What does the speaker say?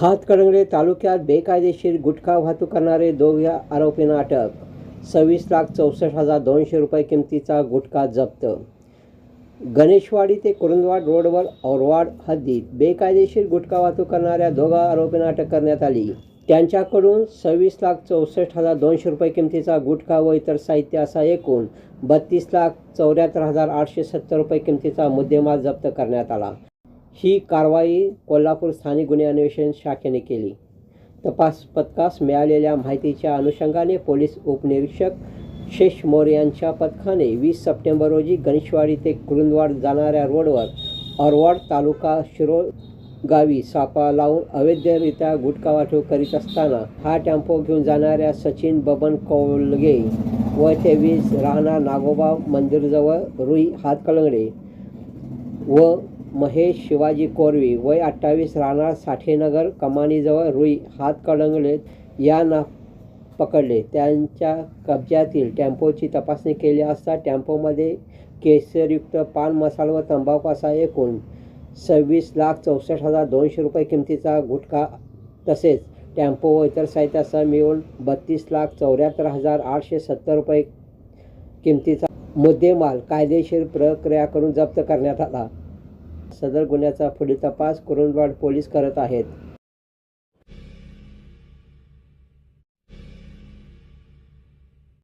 हातकणंगले तालुक्यात बेकायदेशीर गुटखा वाहतूक करणारे दोघे आरोपींना अटक. सव्वीस लाख चौसष्ट हजार दोनशे रुपये किमतीचा गुटखा जप्त. गणेशवाडी ते कुरुंदवाड रोडवर औरवाड हद्दीत बेकायदेशीर गुटखा वाहतूक करणाऱ्या दोघा आरोपींना अटक करण्यात आली. त्यांच्याकडून सव्वीस लाख चौसष्ट हजार दोनशे रुपये किमतीचा गुटखा व इतर साहित्य असा एकूण बत्तीस लाख चौऱ्याहत्तर हजार आठशे सत्तर रुपये किमतीचा मुद्देमाल जप्त करण्यात आला. ही कारवाई कोल्हापूर स्थानिक गुन्हे अन्वेषण शाखेने केली. तपास पथकास मिळालेल्या माहितीच्या अनुषंगाने पोलीस उपनिरीक्षक शेष मोरे यांच्या पथकाने वीस सप्टेंबर रोजी गणेशवाडी ते कुरुंदवाड जाणाऱ्या रोडवर अरवाड तालुका शिरो गावी सापा लावून अवैधरित्या गुटखा वाहतूक करीत असताना हा टेम्पो घेऊन जाणाऱ्या सचिन बबन कौलगे व तेवीस राहणार नागोबा मंदिरजवळ रुई हातकलंगडे व महेश शिवाजी कोरवी वय अठ्ठावीस राहणार साठेनगर कमानीजवळ रुई हातकळंगले यांना पकडले. त्यांच्या कब्जातील टॅम्पोची तपासणी केली असता टेम्पोमध्ये केसरयुक्त पान मसाला व तंबाखू असा एकूण सव्वीस लाख चौसष्ट हजार दोनशे रुपये किमतीचा गुटखा तसेच टेम्पो व इतर साहित्यासह मिळून बत्तीस लाख चौऱ्याहत्तर हजार आठशे सत्तर रुपये किमतीचा मुद्देमाल कायदेशीर प्रक्रिया करून जप्त करण्यात आला. सदर गुन्ह्याचा पुढील तपास कुरुंदवाड पोलीस करत आहेत.